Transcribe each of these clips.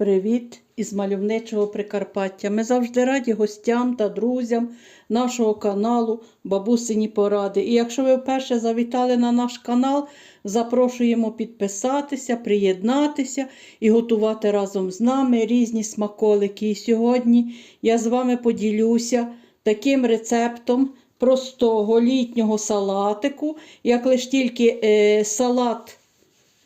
Привіт із мальовничого Прикарпаття. Ми завжди раді гостям та друзям нашого каналу Бабусині Поради. І якщо ви вперше завітали на наш канал, запрошуємо підписатися, приєднатися і готувати разом з нами різні смаколики. І сьогодні я з вами поділюся таким рецептом простого літнього салатику, як лише тільки е, салат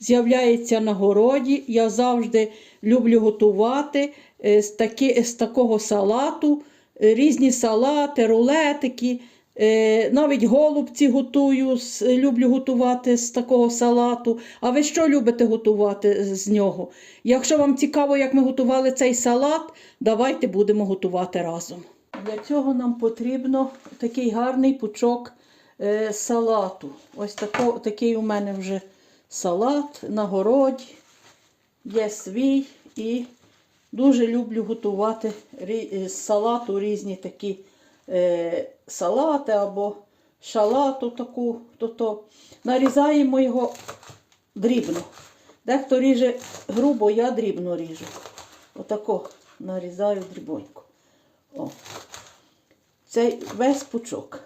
з'являється на городі. Я завжди люблю готувати е, з, такі, з такого салату, е, різні салати, рулетики. е, Навіть голубці готую, люблю готувати з такого салату. А ви що любите готувати з нього? Якщо вам цікаво, як ми готували цей салат, давайте будемо готувати разом. Для цього нам потрібно такий гарний пучок салату. Ось тако, такий у мене вже салат на городі. Є свій і дуже люблю готувати з салату різні такі е, салати або шалату таку. То-то. Нарізаємо його дрібно. Дехто ріже грубо, я дрібно ріжу. Отако нарізаю дрібонько. О. Цей весь пучок.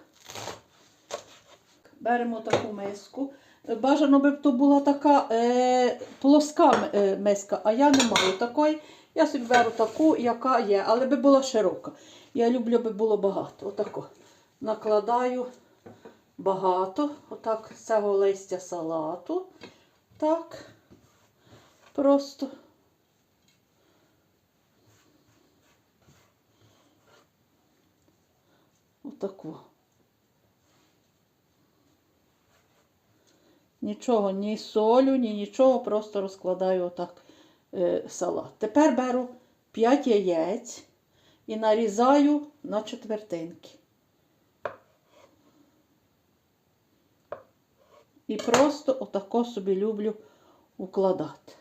Беремо таку миску. Бажано би то була така е, плоска е, миска, а я не маю такої. Я собі беру таку, яка є, але би була широка. Я люблю, би було багато. Отако. Накладаю багато. Отак цього листя салату. Так. Просто. Отаку. Нічого, ні солю, ні нічого, просто розкладаю отак е, салат. Тепер беру 5 яєць і нарізаю на четвертинки. І просто отако собі люблю укладати.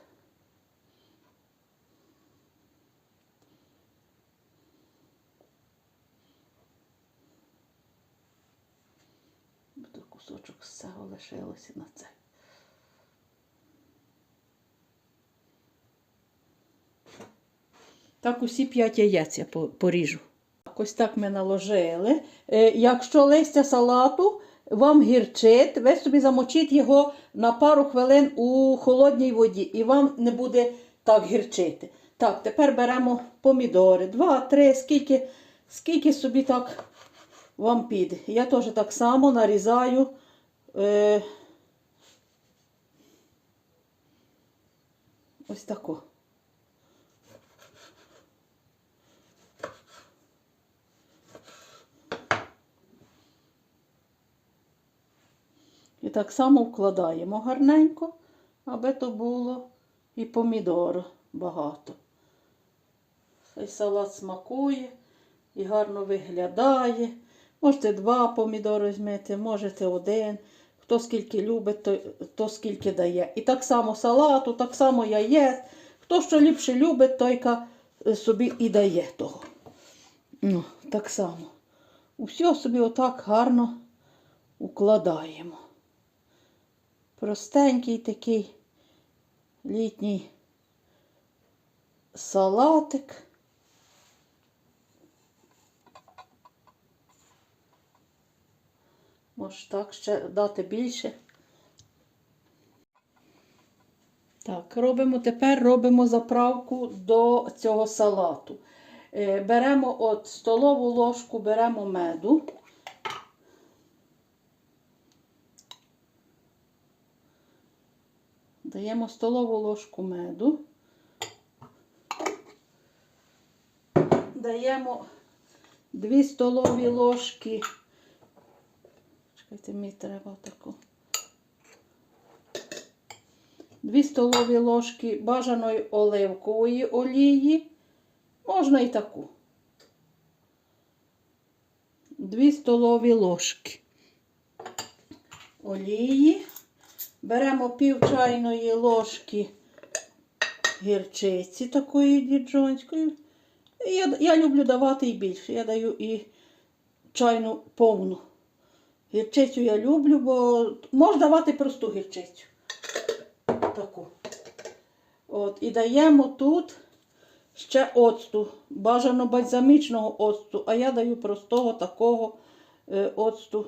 Тут кусочок цього лишилося на це. Так, усі п'ять яєць я поріжу. Ось так ми наложили. Е, якщо листя салату вам гірчить, ви собі замочіть його на пару хвилин у холодній воді, і вам не буде так гірчити. Так, тепер беремо помідори. Два, три, скільки, скільки собі так вам піде. Я теж так само нарізаю. Е, ось тако. І так само вкладаємо гарненько, аби то було і помідор багато. Цей салат смакує і гарно виглядає. Можете два помідори візьмете, можете один. Хто скільки любить, то, то скільки дає. І так само салату, так само яєць. Хто що ліпше любить, той е, собі і дає того. Ну, так само. Усе собі отак гарно укладаємо. Простенький такий літній салатик. Може так ще дати більше. Так, робимо тепер робимо заправку до цього салату. Е, Беремо от столову ложку, беремо меду. Даємо столову ложку меду. Даємо 2 столові ложки. Чекайте, мені треба таку. 2 столові ложки бажаної оливкової олії. Можна і таку. 2 столові ложки олії. Беремо пів чайної ложки гірчиці такої діджонської. Я, я люблю давати і більше. Я даю і чайну повну. Гірчицю я люблю, бо можна давати просту гірчицю. Таку. От, і даємо тут ще оцту. Бажано бальзамічного оцту, а я даю простого такого е, оцту.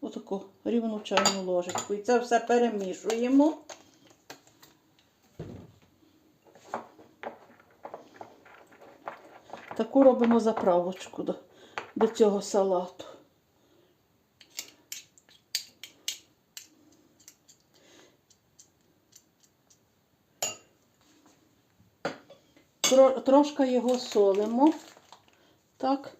Отаку рівну чайну ложечку. І це все перемішуємо. Таку робимо заправочку до, до цього салату. Трошки його солимо. Так.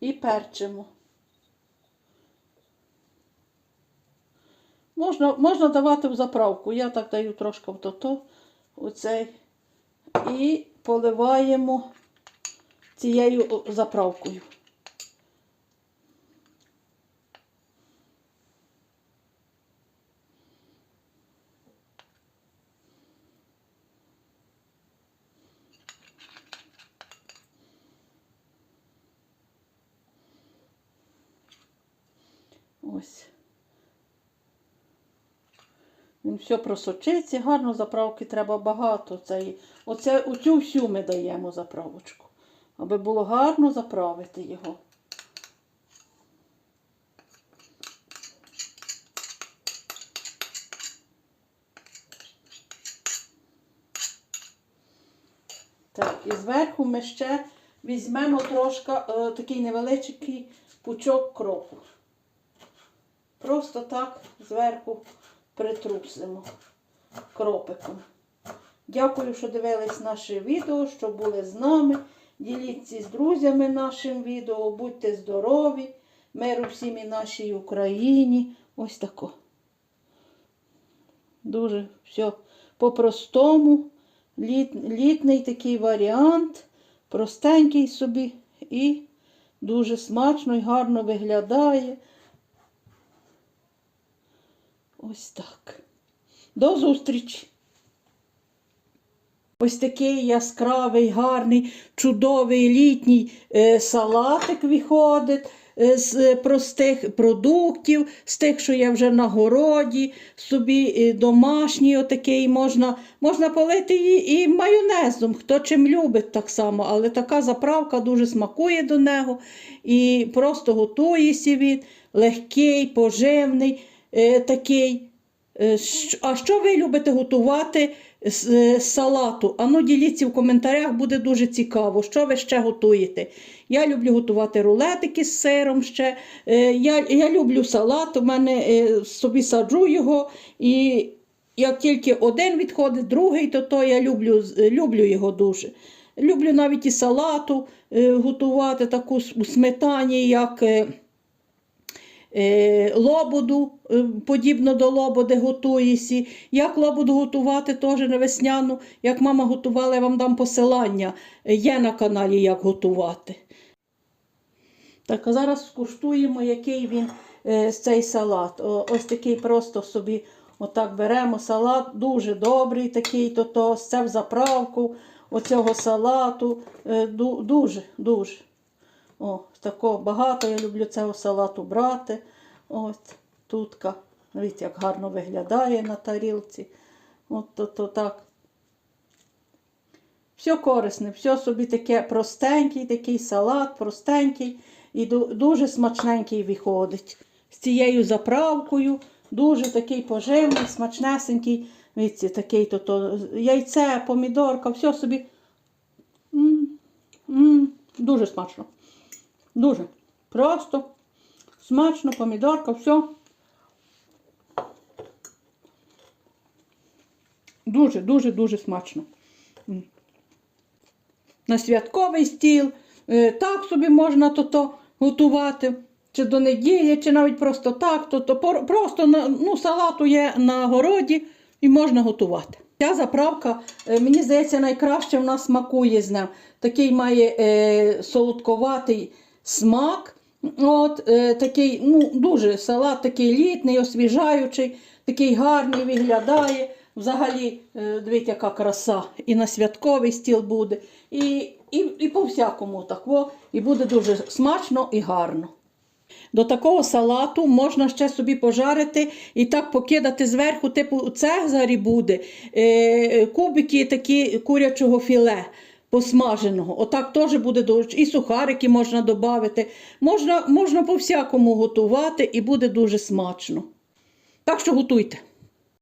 І перчимо. Можна, можна давати в заправку. Я так даю трошки в то-то, оцей. І поливаємо цією заправкою. Ось. Він все просочиться, гарно заправки треба багато. Це, оце, оцю всю ми даємо заправочку, аби було гарно заправити його. Так, і зверху ми ще візьмемо трошки е, такий невеличкий пучок кропу. Просто так зверху притрусимо кропиком. Дякую, що дивились наше відео, що були з нами. Діліться з друзями нашим відео, будьте здорові, миру всім і нашій Україні. Ось тако. Дуже все по-простому. Літ, літний такий варіант, простенький собі і дуже смачно і гарно виглядає. Ось так. До зустрічі! Ось такий яскравий, гарний, чудовий літній е, салатик виходить е, з е, простих продуктів, з тих, що я вже на городі, собі домашній отакий можна, можна полити її і майонезом, хто чим любить так само, але така заправка дуже смакує до нього і просто готується він, легкий, поживний, такий. Е, А що ви любите готувати з е, салату? Ану, діліться в коментарях, буде дуже цікаво, що ви ще готуєте. Я люблю готувати рулетики з сиром ще. Е, Я, я люблю салат, у мене е, собі саджу його. І як тільки один відходить, другий, то, то я люблю, люблю його дуже. Люблю навіть і салату е, готувати таку у сметані, як. Е, лободу, е, подібно до лободи готуєсі. Як лободу готувати теж на весняну, як мама готувала, я вам дам посилання. Є на каналі, як готувати. Так, а зараз скуштуємо, який він е, цей салат. О, ось такий просто собі отак беремо салат, дуже добрий такий, то, то це в заправку оцього салату. Дуже, дуже. О, такого багато я люблю цього салату брати. Ось тутка. Дивіться, як гарно виглядає на тарілці. От то, то так. Все корисне, все собі таке простенький, такий салат, простенький і дуже смачненький виходить. З цією заправкою, дуже такий поживний, смачнесенький. Дивіться, такий то, то яйце, помідорка, все собі. М, м, дуже смачно. Дуже. Просто, смачно, помідорка, все. Дуже, дуже, дуже смачно. На святковий стіл. Е, Так собі можна то-то готувати. Чи до неділі, чи навіть просто так, то, то просто ну, салату є на городі і можна готувати. Ця заправка, е, мені здається, найкраще в нас смакує з ним. Такий має е, солодковатий смак. От, е, такий, ну, дуже салат такий літний, освіжаючий, такий гарний виглядає. Взагалі, е, дивіться, яка краса. І на святковий стіл буде, і, і, і по всякому так. Во, і буде дуже смачно і гарно. До такого салату можна ще собі пожарити і так покидати зверху, типу цезарі буде, е, кубики такі курячого філе посмаженого. Отак теж буде дуже. І сухарики можна додати. Можна, можна по-всякому готувати і буде дуже смачно. Так що готуйте.